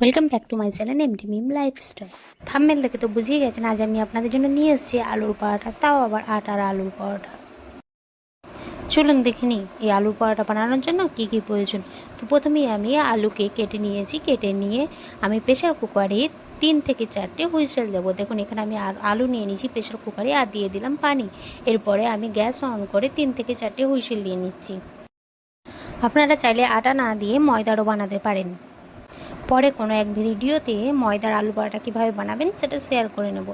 Welcome back to my channel MD Mim life lifestyle thumbnail দেখে তো বুঝিয়ে গেছেন, আজ আমি আপনাদের জন্য নিয়ে এসেছি আলুর পরোটা, তাও আবার আটার আলুর পরোটা। চলুন দেখে নিই, এই আলুর পরোটা বানানোর জন্য কী কী প্রয়োজন? তো প্রথমেই আমি আলুকে কেটে নিয়েছি, কেটে নিয়ে আমি প্রেশার কুকারে তিন থেকে চারটে হুইসেল দেবো। দেখুন, এখানে আমি আর আলু নিয়ে নিয়েছি প্রেশার কুকারে, আর দিয়ে দিলাম পানি। এরপরে আমি গ্যাস অন করে তিন থেকে চারটে হুইসেল দিয়ে নিচ্ছি। আপনারা চাইলে আটা না দিয়ে ময়দারও বানাতে পারেন। পরে কোনো এক ভিডিওতে ময়দার আলু পরোটা কীভাবে বানাবেন সেটা শেয়ার করে নেব।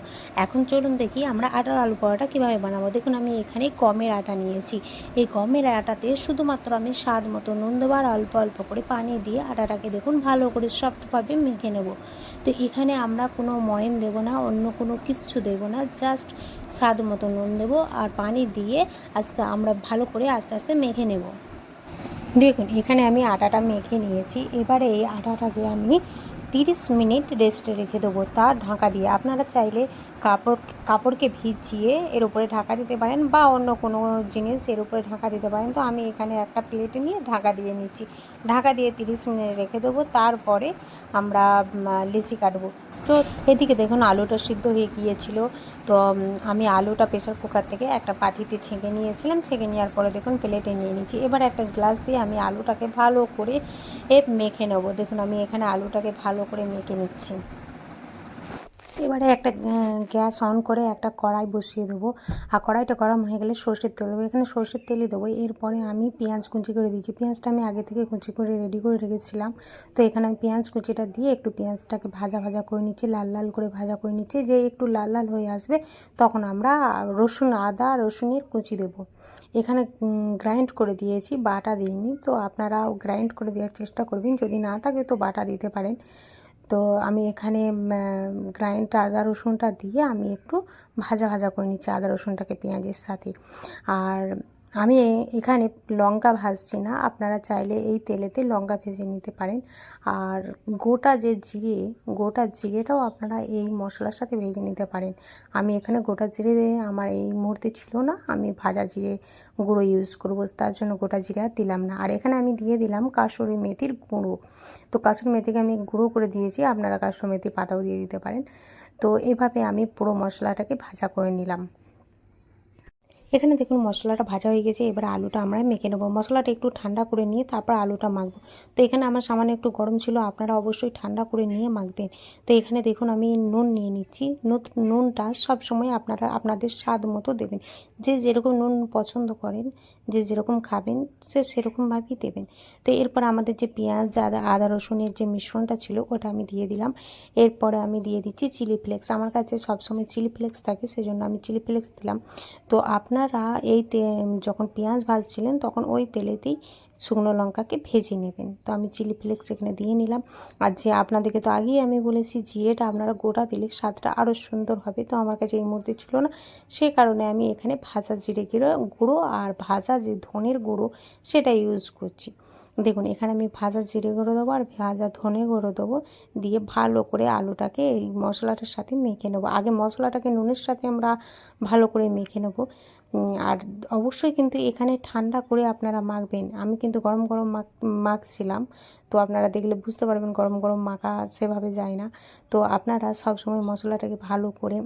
এখন চলুন দেখি আমরা আটার আলু পরোটা কীভাবে বানাবো। দেখুন, আমি এখানে গমের আটা নিয়েছি। এই গমের আটাতে শুধুমাত্র আমি স্বাদ মতো নুন দেবো আর অল্প অল্প করে পানি দিয়ে আটাটাকে দেখুন ভালো করে সফটভাবে মেখে নেব। তো এখানে আমরা কোনো ময়ন দেবো না, অন্য কোনো কিচ্ছু দেবো না জাস্ট স্বাদ মতো নুন দেবো আর পানি দিয়ে আস্তে আমরা ভালো করে আস্তে আস্তে মেখে নেব। দেখুন এখানে আমি আটাটা মেখে নিয়েছি। এবারে এই আটাটাকে আমি তিরিশ মিনিট রেস্টে রেখে দেবো। তার ঢাকা দিয়ে আপনারা চাইলে কাপড়, কাপড়কে ভিজিয়ে এর উপরে ঢাকা দিতে পারেন বা অন্য কোনো জিনিস এর উপরে ঢাকা দিতে পারেন। তো আমি এখানে একটা প্লেটে নিয়ে ঢাকা দিয়ে নিচ্ছি। ঢাকা দিয়ে তিরিশ মিনিট রেখে দেবো। তারপরে আমরা লিচি কাটবো। তো এদিকে দেখুন আলুটা সিদ্ধ হয়ে গিয়েছিল। তো আমি আলুটা প্রেশার কুকার থেকে একটা পাতিতে ছেঁকে নিয়েছিলাম। ছেঁকে নেওয়ার পরে দেখুন প্লেটে নিয়ে নিচ্ছি। এবার একটা গ্লাস দিয়ে আমি আলুটাকে ভালো করে এ মেখে নেব। দেখুন আমি এখানে আলুটাকে ভালো করে মেখে নিচ্ছি। এবারে একটা গ্যাস অন করে একটা কড়াই বসিয়ে দেবো। আর কড়াইটা গরম হয়ে গেলে সর্ষের তেল দেবো। এখানে সর্ষের তেলই দেবো। এরপরে আমি পেঁয়াজ কুচি করে দিয়েছি। পেঁয়াজটা আমি আগে থেকে কুচি করে রেডি করে রেখেছিলাম। তো এখানে আমি পেঁয়াজ কুচিটা দিয়ে একটু পেঁয়াজটাকে ভাজা ভাজা করে নিচ্ছি। লাল লাল করে ভাজা করে নিচ্ছি। যে একটু লাল লাল হয়ে আসবে, তখন আমরা রসুন, আদা, রসুনের কুচি দেবো। এখানে গ্রাইন্ড করে দিয়েছি, বাটা দিইনি। তো আপনারাও গ্রাইন্ড করে দেওয়ার চেষ্টা করবেন। যদি না থাকে তো বাটা দিতে পারেন। তো আমি এখানে গ্রাইন্ডটা আদা রসুনটা দিয়ে আমি একটু ভাজা ভাজা করে নিচ্ছি, আদা রসুনটাকে পেঁয়াজের সাথে। আর আমি এখানে লঙ্কা ভাজছি না। আপনারা চাইলে এই তেলেতে লঙ্কা ভেজে নিতে পারেন। আর গোটা যে জিরে, গোটা জিরেটাও আপনারা এই মশলার সাথে ভেজে নিতে পারেন। আমি এখানে গোটা জিরে আমার এই মুহূর্তে ছিল না। আমি ভাজা জিরে গুঁড়ো ইউজ করব, তার জন্য গোটা জিরে আর দিলাম না। আর এখানে আমি দিয়ে দিলাম কাসুরি মেথির গুঁড়ো। তো কাসুরি মেথিকে আমি গুঁড়ো করে দিয়েছি। আপনারা কাসুরি মেথি পাতাও দিয়ে দিতে পারেন। তো এভাবে আমি পুরো মশলাটাকে ভাজা করে নিলাম। এখানে দেখুন মশলাটা ভাজা হয়ে গেছে, এবার আলুটা আমরা মেখে নেব। মশলাটা একটু ঠান্ডা করে নিয়ে তারপর আলুটা মাখবো। তো এখানে আমার সামান্য একটু গরম ছিল, আপনারা অবশ্যই ঠান্ডা করে নিয়ে মাখবেন। তো এখানে দেখুন আমি নুন নিয়ে নিচ্ছি। নুনটা সব সময় আপনারা, আপনাদের স্বাদ মতো দেবেন। যে যেরকম নুন পছন্দ করেন, যে যেরকম খাবেন, সে সেরকমভাবেই দেবেন। তো এরপর আমাদের যে পেঁয়াজ, আদা আদা রসুনের যে মিশ্রণটা ছিল, ওটা আমি দিয়ে দিলাম। এরপরে আমি দিয়ে দিচ্ছি চিলি ফ্লেক্স। আমার কাছে সবসময় চিলি ফ্লেক্স থাকে, সেজন্য আমি চিলি ফ্লেক্স দিলাম। তো আপনারা এই তে, যখন পেঁয়াজ ভাজছিলেন, তখন ওই তেলেতেই শুকনো লঙ্কাকে ভেজে নেবেন। তো আমি চিলি ফ্লেক্স এখানে দিয়ে নিলাম। আর যে আপনাদেরকে তো আগেই আমি বলেছি, জিরেটা আপনারা গোটা দিলে স্বাদটা আরও সুন্দর হবে। তো আমার কাছে এই মুহূর্তে ছিল না। সে কারণে আমি এখানে ভাজা জিরে গুঁড়ো গুঁড়ো আর ভাজা যে ধনের গুঁড়ো, সেটা ইউজ করছি। দেখুন, এখানে আমি ভাজা জিরে গুঁড়ো দেবো আর ভাজা ধনে গুঁড়ো দেবো। দিয়ে ভালো করে আলুটাকে এই মশলাটার সাথে মেখে নেব। আগে মশলাটাকে নুনের সাথে আমরা ভালো করে মেখে নেব। আর অবশ্যই কিন্তু এখানে ঠান্ডা করে আপনারা মাখবেন। আমি কিন্তু গরম গরম মাখ, মাখছিলাম। তো আপনারা দেখলে বুঝতে পারবেন গরম গরম মাখা সেভাবে যায় না। তো আপনারা সবসময় মশলাটাকে ভালো করে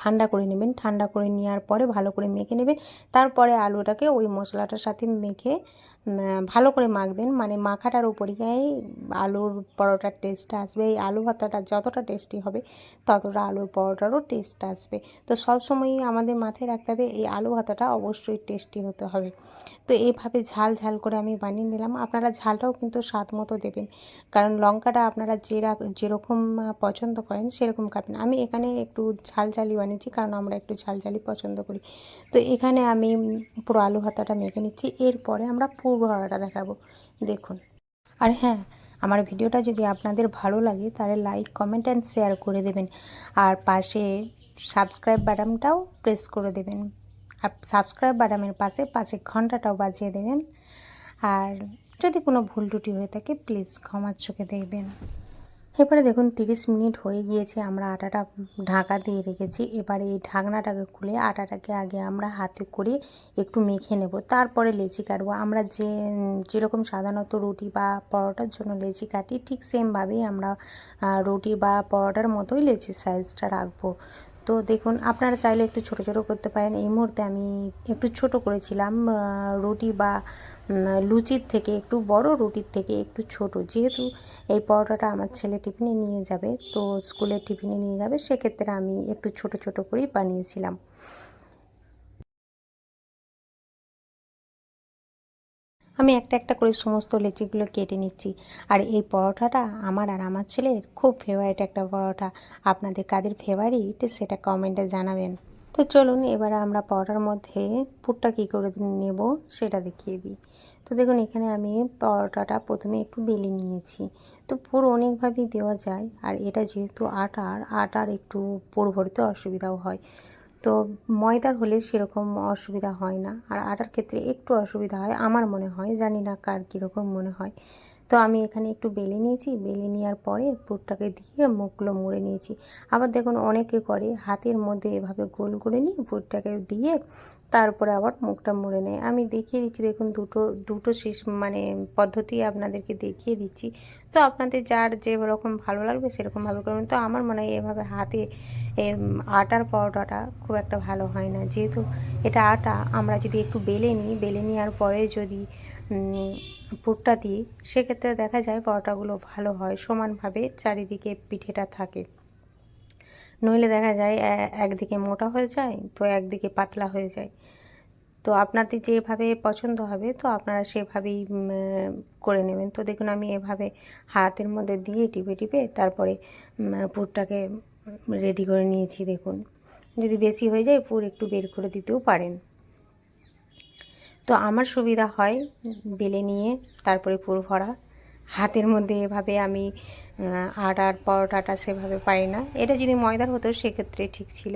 ঠান্ডা করে নেবেন। ঠান্ডা করে নেওয়ার পরে ভালো করে মেখে নেবেন। তারপরে আলুটাকে ওই মশলাটার সাথে মেখে ভালো করে মাখবেন। মানে মাখাটার উপরেই আলুর পরোটার টেস্ট আসবে। এই আলু ভর্তাটা যতটা টেস্টি হবে, ততটা আলুর পরোটারও টেস্ট আসবে। তো সব সময়ই আমাদের মাথায় রাখতে হবে, এই আলু ভর্তাটা অবশ্যই টেস্টি হতে হবে। তো এইভাবে ঝাল ঝাল করে আমি বানিয়ে নিলাম। আপনারা ঝালটাও কিন্তু স্বাদ মতো দেবেন। কারণ লঙ্কাটা আপনারা যেরা, যেরকম পছন্দ করেন সেরকম খাবেন। আমি এখানে একটু ঝাল ঝালই বানিয়েছি, কারণ আমরা একটু ঝাল ঝালই পছন্দ করি। তো এখানে আমি পুরো আলু ভাতাটা মেখে নিচ্ছি। এরপরে আমরা পুর ভরাটা দেখাবো। দেখুন। আর হ্যাঁ আমার ভিডিওটা যদি আপনাদের ভালো লাগে, তাহলে লাইক কমেন্ট অ্যান্ড শেয়ার করে দেবেন। আর পাশে সাবস্ক্রাইব বাটনটাও প্রেস করে দেবেন। আর সাবস্ক্রাইব বাটনের পাশে পাশে ঘন্টাটাও বাজিয়ে দেবেন। আর যদি কোনো ভুল টুটি হয়ে থাকে প্লিজ ক্ষমার চোখে দেখবেন। এবারে দেখুন তিরিশ মিনিট হয়ে গিয়েছে, আমরা আটাটা ঢাকা দিয়ে রেখেছি। এবারে এই ঢাকনাটাকে খুলে আটাটাকে আগে আমরা হাতে করে একটু মেখে নেব। তারপরে লেচি কাটবো। আমরা যে, যেরকম সাধারণত রুটি বা পরোটার জন্য লেচি কাটি, ঠিক সেমভাবেই আমরা রুটি বা পরোটার মতোই লেচির সাইজটা রাখব। তো দেখুন, আপনারা চাইলে একটু ছোট ছোট করতে পারেন। এই মুহূর্তে আমি একটু ছোট করেছিলাম রুটি বা লুচির থেকে, একটু বড় রুটির থেকে একটু ছোট। যেহেতু এই পরোটাটা আমার ছেলে টিফিনে নিয়ে যাবে, তো স্কুলের টিফিনে নিয়ে যাবে, সেক্ষেত্রে আমি একটু ছোট ছোট করেই বানিয়েছিলাম। আমি একটা একটা করে সমস্ত লেচিগুলো কেটে নিচ্ছি। আর এই পরোটাটা আমার আর আমার ছেলের খুব ফেভারিট একটা পরোটা। আপনাদের কাদের ফেভারিট সেটা কমেন্টে জানাবেন। তো চলুন এবারে আমরা পরোটার মধ্যে পুরটা কী করে নেব সেটা দেখিয়ে দিই। তো দেখুন, এখানে আমি পরোটাটা প্রথমে একটু বেলে নিয়েছি। তো পুর অনেকভাবেই দেওয়া যায়। আর এটা যেহেতু আটার আটার একটু পুর ভরতে অসুবিধাও হয়। তো ময়দার হলে সেরকম অসুবিধা হয় না। আর আটার ক্ষেত্রে একটু অসুবিধা হয়, আমার মনে হয়, জানি না কার কীরকম মনে হয়। তো আমি এখানে একটু বেলে নিয়েছি, বেলে নেওয়ার পরে পুরটাকে দিয়ে মুখগুলো মুড়ে নিয়েছি। আবার দেখুন অনেকে করে, হাতের মধ্যে এভাবে গোল করে নিয়ে পুরটাকে দিয়ে তারপরে আবার মুখটা মুড়ে নেয়। আমি দেখিয়ে দিচ্ছি, দেখুন দুটো দুটো শেষ মানে পদ্ধতি আপনাদেরকে দেখিয়ে দিচ্ছি। তো আপনাদের যার যে রকম ভালো লাগবে সেরকমভাবে করবেন। তো আমার মনে হয় এভাবে হাতে আটার পরোটাটা খুব একটা ভালো হয় না। যেহেতু এটা আটা, আমরা যদি একটু বেলে নিই, বেলে নেওয়ার পরে যদি পুরটা দিই, সেক্ষেত্রে দেখা যায় পরোটাগুলো ভালো হয়, সমানভাবে চারিদিকে পিঠেটা থাকে। নইলে দেখা যায় একদিকে মোটা হয়ে যায়, তো একদিকে পাতলা হয়ে যায়। তো আপনাদের যেভাবে পছন্দ হবে, তো আপনারা সেভাবেই করে নেবেন। তো দেখুন, আমি এভাবে হাতের মধ্যে দিয়ে টিপে টিপে তারপরে পুরটাকে রেডি করে নিয়েছি, দেখুন। যদি বেশি হয়ে যায়, পুর একটু বের করে দিতেও পারেন। তো আমার সুবিধা হয়, বেলে নিয়ে তারপরে পুর ভরা। হাতের মধ্যে এভাবে আমি আটার পরোটাটা সেভাবে পারি না। এটা যদি ময়দার হতো, সেক্ষেত্রে ঠিক ছিল।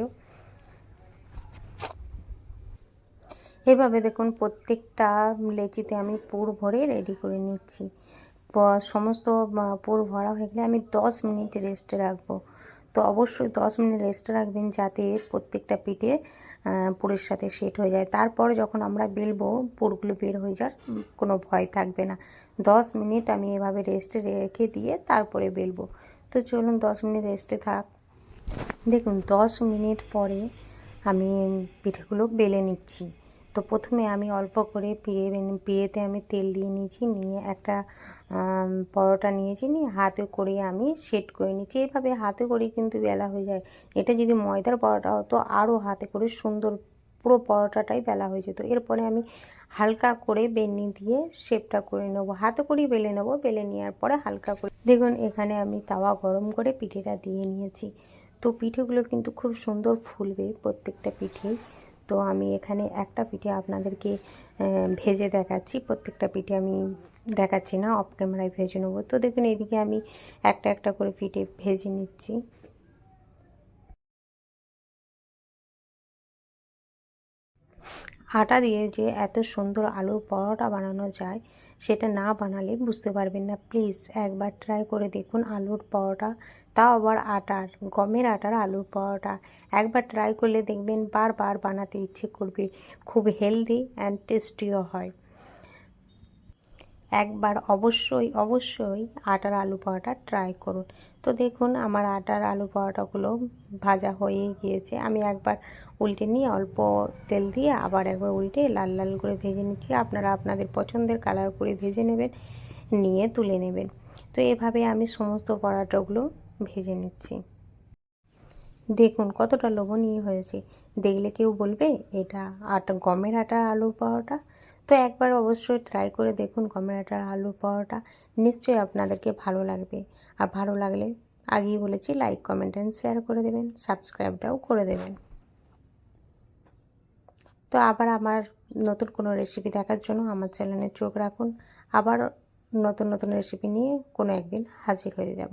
এভাবে দেখুন, প্রত্যেকটা লেচিতে আমি পুর ভরে রেডি করে নিচ্ছি। সমস্ত পুর ভরা হয়ে গেলে আমি দশ মিনিট রেস্টে রাখব। তো অবশ্যই দশ মিনিট রেস্টে রাখবেন যাতে প্রত্যেকটা পিঠে পুরের সাথে সেট হয়ে যায়। তারপরে যখন আমরা বেলবো পুরগুলো বের হয়ে যাওয়ার কোনো ভয় থাকবে না। দশ মিনিট আমি এভাবে রেস্টে রেখে দিয়ে তারপরে বেলবো তো চলুন দশ মিনিট রেস্টে থাক। দেখুন দশ মিনিট পরে আমি পিঠেগুলো বেলে নিচ্ছি। তো প্রথমে আমি অল্প করে পিড়ে পিড়েতে আমি তেল দিয়ে নিয়েছি। নিয়ে একটা পরোটা নিয়েছি, নিয়ে হাতে করে আমি সেট করে নিচ্ছি। এভাবে হাতে করে কিন্তু বেলা হয়ে যায়। এটা যদি ময়দার পরোটা হতো আরও হাতে করে সুন্দর পুরো পরোটাটাই বেলা হয়ে যেত। এরপরে আমি হালকা করে বেনি দিয়ে শেপটা করে নেব। হাতে করেই বেলে নেব। বেলে নেওয়ার পরে হালকা করে দেখুন, এখানে আমি তাওয়া গরম করে পিঠেটা দিয়ে নিয়েছি। তো পিঠেগুলো কিন্তু খুব সুন্দর ফুলবে প্রত্যেকটা পিঠেই তো আমি এখানে একটা পিঠে আপনাদেরকে ভেজে দেখাচ্ছি। প্রত্যেকটা পিঠে আমি দেখাচ্ছি না অফ ক্যামেরায় ভেজে নেব। তো দেখুন, এদিকে আমি একটা একটা করে পিঠে ভেজে নিচ্ছি। আটা দিয়ে যে এত সুন্দর আলুর পরোটা বানানো যায়, সেটা না বানালে বুঝতে পারবেন না। প্লিজ একবার ট্রাই করে দেখুন আলুর পরোটা। তাও আবার আটার, গমের আটার আলুর পরোটা। একবার ট্রাই করলে দেখবেন বারবার বানাতে ইচ্ছে করবে। খুব হেলদি অ্যান্ড টেস্টিও হয়। একবার অবশ্যই অবশ্যই আটার আলু পরোটা ট্রাই করুন। তো দেখুন আমার আটার আলু পরোটাগুলো ভাজা হয়ে গিয়েছে। আমি একবার উল্টে নিয়ে অল্প তেল দিয়ে আবার একবার উল্টে লাল লাল করে ভেজে নিচ্ছি। আপনারা আপনাদের পছন্দের কালার করে ভেজে নেবেন, নিয়ে তুলে নেবেন। তো এভাবে আমি সমস্ত পরোটাগুলো ভেজে নিচ্ছি। দেখুন কতটা লোভনীয় হয়েছে। দেখলে কেউ বলবে, এটা আটা, গমের আটার আলুর পরোটা? তো একবার অবশ্যই ট্রাই করে দেখুন গমের আটার আলুর পরোটা। নিশ্চয়ই আপনাদেরকে ভালো লাগবে। আর ভালো লাগলে আগেই বলেছি লাইক কমেন্ট অ্যান্ড শেয়ার করে দেবেন সাবস্ক্রাইবটাও করে দেবেন। তো আবার আমার নতুন কোনো রেসিপি দেখার জন্য আমার চ্যানেলে চোখ রাখুন। আবার নতুন নতুন রেসিপি নিয়ে কোনো একদিন হাজির হয়ে যাব।